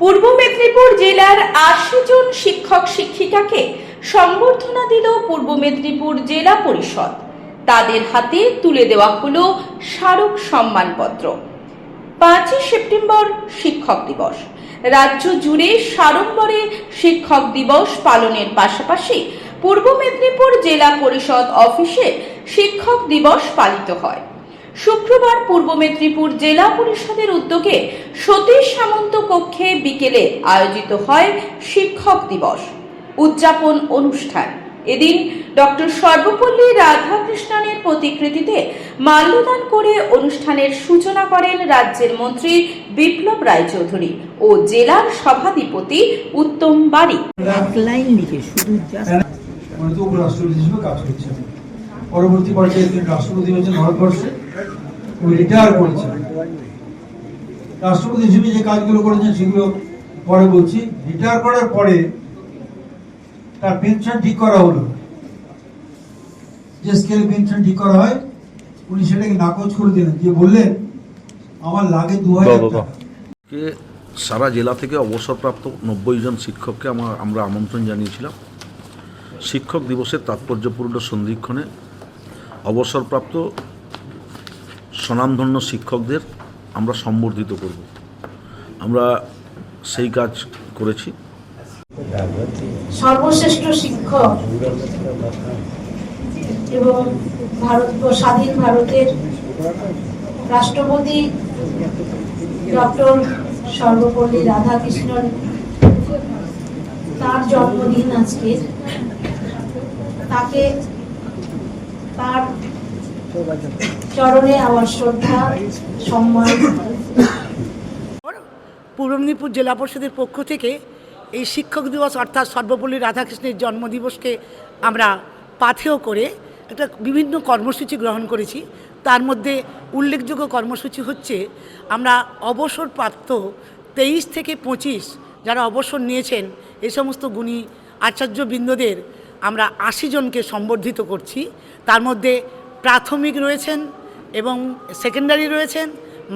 পূর্ব মেদিনীপুর জেলার আশি জন শিক্ষক শিক্ষিকাকে সংবর্ধনা দিল পূর্ব মেদিনীপুর জেলা পরিষদ। তাদের হাতে তুলে দেওয়া হলো স্মারক সম্মানপত্র। পাঁচই সেপ্টেম্বর শিক্ষক দিবস। রাজ্য জুড়ে সাড়ম্বরে শিক্ষক দিবস পালনের পাশাপাশি পূর্ব মেদিনীপুর জেলা পরিষদ অফিসে শিক্ষক দিবস পালিত হয়। শুক্রবার পূর্ব মেদিনীপুর জেলা পরিষদের উদ্যোগে সতীশ সামন্ত কক্ষে বিকেলে আয়োজিত হয় শিক্ষক দিবস উদযাপন অনুষ্ঠান। এদিন ডক্টর সর্বপল্লী রাধাকৃষ্ণনের প্রতিকৃতিতে মাল্যদান করে অনুষ্ঠানের সূচনা করেন রাজ্যের মন্ত্রী বিপ্লব রায়চৌধুরী ও জেলার সভাধিপতি উত্তম বাড়ি পরবর্তী পর্যায়ে তিনি রাষ্ট্রপতি হয়েছেন ভারতবর্ষে। রিটায়ার করেছেন রাষ্ট্রপতি হিসেবে যে কাজগুলো করেছেন সেগুলো পরে বলছি। রিটায়ার করার পরে তার পেনশন ঠিক করা হলো। যে স্কেলে পেনশন ঠিক করা হয় উনি সেটাকে নাকচ করে দিলেন। দিয়ে বললেন আমার লাগে দু হাজার কে সারা জেলা থেকে অবসরপ্রাপ্ত নব্বই জন শিক্ষককে আমার আমরা আমন্ত্রণ জানিয়েছিলাম। শিক্ষক দিবসের তাৎপর্যপূর্ণ সন্ধিক্ষণে অবসরপ্রাপ্ত স্বনামধন্য শিক্ষকদের আমরা সম্বর্ধিত করব। আমরা সেই কাজ করেছি। সর্বশ্রেষ্ঠ শিক্ষক এবং ভারত স্বাধীন ভারতের রাষ্ট্রপতি ডক্টর সর্বপল্লী রাধাকৃষ্ণন তার জন্মদিন আজকে। তাকে তার চরণে আমার শ্রদ্ধা, সম্মান। পূর্ব মেদিনীপুর জেলা পরিষদের পক্ষ থেকে এই শিক্ষক দিবস অর্থাৎ সর্বপল্লী রাধাকৃষ্ণের জন্মদিবসকে আমরা পাথেয় করে একটা বিভিন্ন কর্মসূচি গ্রহণ করেছি। তার মধ্যে উল্লেখযোগ্য কর্মসূচি হচ্ছে, আমরা অবসরপ্রাপ্ত তেইশ থেকে পঁচিশ যারা অবসর নিয়েছেন এই সমস্ত গুণী আচার্যবৃন্দদের আমরা আশি জনকে সম্বর্ধিত করছি। তার মধ্যে প্রাথমিক রয়েছেন এবং সেকেন্ডারি রয়েছেন,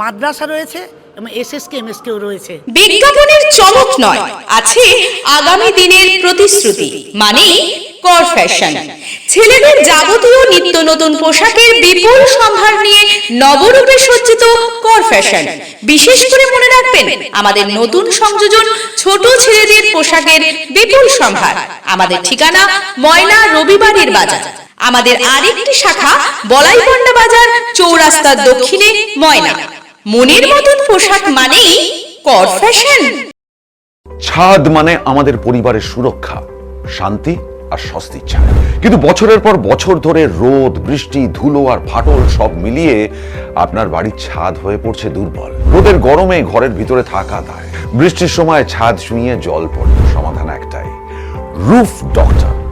মাদ্রাসা রয়েছে এবং এসএসকে, এমএসকেও রয়েছে। বিজ্ঞাপনের চমক নয়, আছে আগামী দিনের প্রতিশ্রুতি মানে কর ফ্যাশন ছেলেদের যাবতীয় নিত্য নতুন পোশাকের বিপুল সম্ভার নিয়ে নবরূপে সজ্জিত কর ফ্যাশন বিশেষ করে মনে রাখবেন, আমাদের নতুন সংযোজন ছোট ছেলেদের পোশাকের বিপুল সম্ভার। আমাদের ঠিকানা ময়না রবিবারের বাজার। আমাদের আরেকটি শাখা, বলাইপন্ডা বাজার চৌরাস্তার দক্ষিণে ময়না। মনের মতন পোশাক মানেই কর ফ্যাশন। ছাদ মানে আমাদের পরিবারের সুরক্ষা, শান্তি আর স্বস্তির ছাদ কিন্তু বছরের পর বছর ধরে রোদ, বৃষ্টি, ধুলো আর ফাটল সব মিলিয়ে আপনার বাড়ির ছাদ হয়ে পড়ছে দুর্বল। রোদের গরমে ঘরের ভিতরে থাকা দায়। বৃষ্টির সময় ছাদ শুইয়ে জল পড়ে সমাধান একটাই। Roof doctor.